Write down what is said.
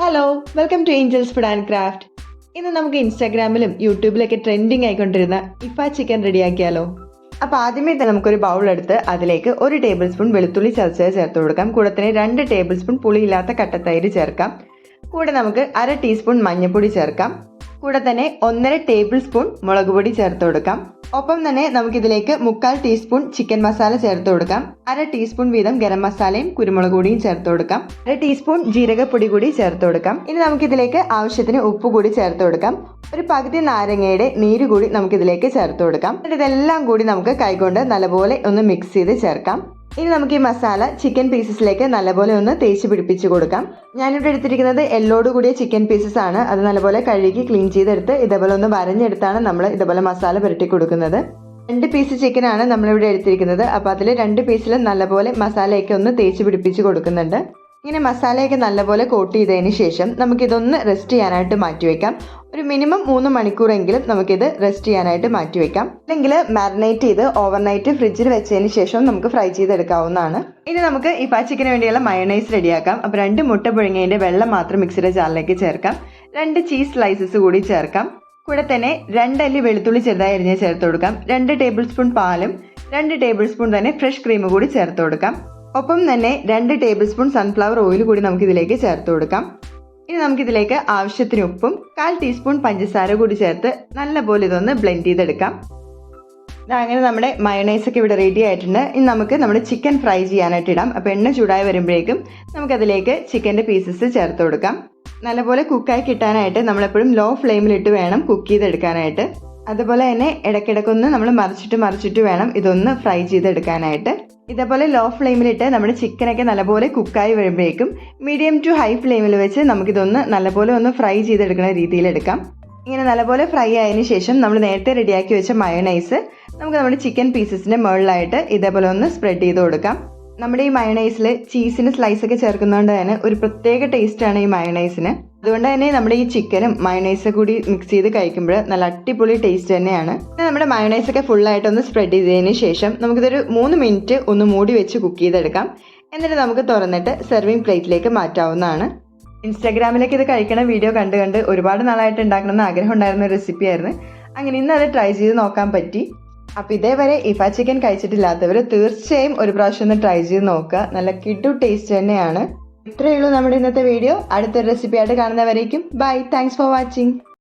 Hello welcome to angels food and craft ഇന്ന് നമുക്ക് ഇൻസ്റ്റാഗ്രാമിലും യൂട്യൂബിലൊക്കെ ട്രെൻഡിങ് ആയിക്കൊണ്ടിരുന്ന ഇഫ ചിക്കൻ റെഡിയാക്കിയാലോ അപ്പോൾ ആദ്യമേ തന്നെ നമുക്കൊരു ബൗൾ എടുത്ത് അതിലേക്ക് ഒരു ടേബിൾ സ്പൂൺ വെളുത്തുള്ളി ചതച്ചത് ചേർത്ത് കൊടുക്കാം. കൂടെ തന്നെ രണ്ട് ടേബിൾ സ്പൂൺ പുളിയില്ലാത്ത കട്ടത്തൈര് ചേർക്കാം. കൂടെ നമുക്ക് അര ടീസ്പൂൺ മഞ്ഞൾപ്പൊടി ചേർക്കാം. കൂടെ തന്നെ ഒന്നര ടേബിൾ സ്പൂൺ മുളക് പൊടി ചേർത്ത് കൊടുക്കാം. ഒപ്പം തന്നെ നമുക്കിതിലേക്ക് മുക്കാൽ ടീസ്പൂൺ ചിക്കൻ മസാല ചേർത്ത് കൊടുക്കാം. അര ടീസ്പൂൺ വീതം ഗരം മസാലയും കുരുമുളക് പൊടിയും ചേർത്ത് കൊടുക്കാം. അര ടീസ്പൂൺ ജീരകപ്പൊടി കൂടി ചേർത്ത് കൊടുക്കാം. ഇനി നമുക്കിതിലേക്ക് ആവശ്യത്തിന് ഉപ്പ് കൂടി ചേർത്ത് കൊടുക്കാം. ഒരു പകുതി നാരങ്ങയുടെ നീര് കൂടി നമുക്കിതിലേക്ക് ചേർത്ത് കൊടുക്കാം. ഇതെല്ലാം കൂടി നമുക്ക് കൈകൊണ്ട് നല്ലപോലെ ഒന്ന് മിക്സ് ചെയ്ത് ചേർക്കാം. ഇനി നമുക്ക് ഈ മസാല ചിക്കൻ പീസസിലേക്ക് നല്ലപോലെ ഒന്ന് തേച്ച് പിടിപ്പിച്ച് കൊടുക്കാം. ഞാനിവിടെ എടുത്തിരിക്കുന്നത് എല്ലോട് കൂടിയ ചിക്കൻ പീസസ് ആണ്. അത് നല്ലപോലെ കഴുകി ക്ലീൻ ചെയ്തെടുത്ത് ഇതേപോലെ ഒന്ന് വരഞ്ഞെടുത്താണ് നമ്മൾ ഇതേപോലെ മസാല പുരട്ടി കൊടുക്കുന്നത്. രണ്ട് പീസ് ചിക്കനാണ് നമ്മളിവിടെ എടുത്തിരിക്കുന്നത്. അപ്പോൾ അതിൽ രണ്ട് പീസിൽ നല്ലപോലെ മസാലയൊക്കെ ഒന്ന് തേച്ച് പിടിപ്പിച്ച് കൊടുക്കുന്നുണ്ട്. ഇങ്ങനെ മസാലയൊക്കെ നല്ലപോലെ കോട്ട് ചെയ്തതിന് ശേഷം നമുക്കിതൊന്ന് റെസ്റ്റ് ചെയ്യാനായിട്ട് മാറ്റി മാറ്റിവെക്കാം. ഒരു മിനിമം മൂന്ന് മണിക്കൂറെങ്കിലും നമുക്കിത് റെസ്റ്റ് ചെയ്യാനായിട്ട് മാറ്റിവെക്കാം അല്ലെങ്കിൽ മാരിനേറ്റ് ചെയ്ത് ഓവർനൈറ്റ് ഫ്രിഡ്ജിൽ വെച്ചതിന് ശേഷം നമുക്ക് ഫ്രൈ ചെയ്തെടുക്കാവുന്നതാണ്. ഇനി നമുക്ക് ഈ ചിക്കന് വേണ്ടിയുള്ള മയണൈസ് റെഡിയാക്കാം. അപ്പോൾ രണ്ട് മുട്ട പുഴുങ്ങിയതിന്റെ വെള്ളം മാത്രം മിക്സിയുടെ ജാറിലേക്ക് ചേർക്കാം. രണ്ട് ചീസ് സ്ലൈസസ് കൂടി ചേർക്കാം. കൂടെ തന്നെ രണ്ടല്ലി വെളുത്തുള്ളി ചെറുതായി അരിഞ്ഞ് ചേർത്ത് കൊടുക്കാം. രണ്ട് ടേബിൾ സ്പൂൺ പാലും രണ്ട് ടേബിൾ സ്പൂൺ തന്നെ ഫ്രഷ് ക്രീം കൂടി ചേർത്ത് കൊടുക്കാം. ഒപ്പം തന്നെ രണ്ട് ടേബിൾ സ്പൂൺ സൺഫ്ലവർ ഓയിൽ കൂടി നമുക്ക് ഇതിലേക്ക് ചേർത്ത് കൊടുക്കാം. നമുക്കിതിലേക്ക് ആവശ്യത്തിന് ഉപ്പും കാൽ ടീസ്പൂൺ പഞ്ചസാര കൂടി ചേർത്ത് നല്ലപോലെ ഇതൊന്ന് ബ്ലെൻഡ് ചെയ്തെടുക്കാം. അങ്ങനെ നമ്മുടെ മയണൈസ് ഒക്കെ ഇവിടെ റെഡി ആയിട്ടുണ്ട്. ഇനി നമുക്ക് നമ്മുടെ ചിക്കൻ ഫ്രൈ ചെയ്യാനായിട്ട് ഇടാം. അപ്പോൾ എണ്ണ ചൂടായി വരുമ്പോഴേക്കും നമുക്കതിലേക്ക് ചിക്കന്റെ പീസസ് ചേർത്ത് കൊടുക്കാം. നല്ലപോലെ കുക്കായി കിട്ടാനായിട്ട് നമ്മളെപ്പോഴും ലോ ഫ്ലെയിമിലിട്ട് വേണം കുക്ക് ചെയ്തെടുക്കാനായിട്ട്. അതുപോലെ തന്നെ ഇടയ്ക്കിടയ്ക്കൊന്ന് നമ്മൾ മറിച്ചിട്ട് മറിച്ചിട്ട് വേണം ഇതൊന്ന് ഫ്രൈ ചെയ്തെടുക്കാനായിട്ട്. ഇതേപോലെ ലോ ഫ്ലെയിമിലിട്ട് നമ്മുടെ ചിക്കനൊക്കെ നല്ലപോലെ കുക്കായി വരുമ്പോഴേക്കും മീഡിയം ടു ഹൈ ഫ്ലെയിമിൽ വെച്ച് നമുക്കിതൊന്ന് നല്ലപോലെ ഒന്ന് ഫ്രൈ ചെയ്തെടുക്കുന്ന രീതിയിൽ എടുക്കാം. ഇങ്ങനെ നല്ലപോലെ ഫ്രൈ ആയതിനു ശേഷം നമ്മൾ നേരത്തെ റെഡിയാക്കി വെച്ച മയോണൈസ് നമുക്ക് നമ്മുടെ ചിക്കൻ പീസസിന്റെ മുകളിലായിട്ട് ഇതേപോലെ ഒന്ന് സ്പ്രെഡ് ചെയ്ത് കൊടുക്കാം. നമ്മുടെ ഈ മയണൈസിൽ ചീസിന് സ്ലൈസ് ഒക്കെ ചേർക്കുന്നതുകൊണ്ട് തന്നെ ഒരു പ്രത്യേക ടേസ്റ്റ് ആണ് ഈ മയണൈസിന്. അതുകൊണ്ട് തന്നെ നമ്മുടെ ഈ ചിക്കനും മയണൈസ് കൂടി മിക്സ് ചെയ്ത് കഴിക്കുമ്പോൾ നല്ല അടിപൊളി ടേസ്റ്റ് തന്നെയാണ്. പിന്നെ നമ്മുടെ മയണൈസ് ഒക്കെ ഫുള്ളായിട്ട് ഒന്ന് സ്പ്രെഡ് ചെയ്തതിന് ശേഷം നമുക്കിതൊരു മൂന്ന് മിനിറ്റ് ഒന്ന് മൂടി വെച്ച് കുക്ക് ചെയ്തെടുക്കാം. എന്നിട്ട് നമുക്ക് തുറന്നിട്ട് സെർവിങ് പ്ലേറ്റിലേക്ക് മാറ്റാവുന്നതാണ്. ഇൻസ്റ്റാഗ്രാമിലേക്ക് ഇത് കഴിക്കണ വീഡിയോ കണ്ട് കണ്ട് ഒരുപാട് നാളായിട്ട് ഉണ്ടാക്കണമെന്ന് ആഗ്രഹം ഉണ്ടായിരുന്ന റെസിപ്പിയായിരുന്നു അങ്ങനെ ഇന്ന് അത് ട്രൈ ചെയ്ത് നോക്കാൻ പറ്റി. അപ്പോൾ ഇതേവരെ ഇഫ ചിക്കൻ കഴിച്ചിട്ടില്ലാത്തവർ തീർച്ചയായും ഒരു പ്രാവശ്യം ഒന്ന് ട്രൈ ചെയ്ത് നോക്കുക. നല്ല കിഡു ടേസ്റ്റ് തന്നെയാണ്. ഇത്രയേ ഉള്ളൂ നമ്മുടെ ഇന്നത്തെ വീഡിയോ അടുത്തൊരു റെസിപ്പി ആയിട്ട് കാണുന്നവരേക്കും. Bye thanks for watching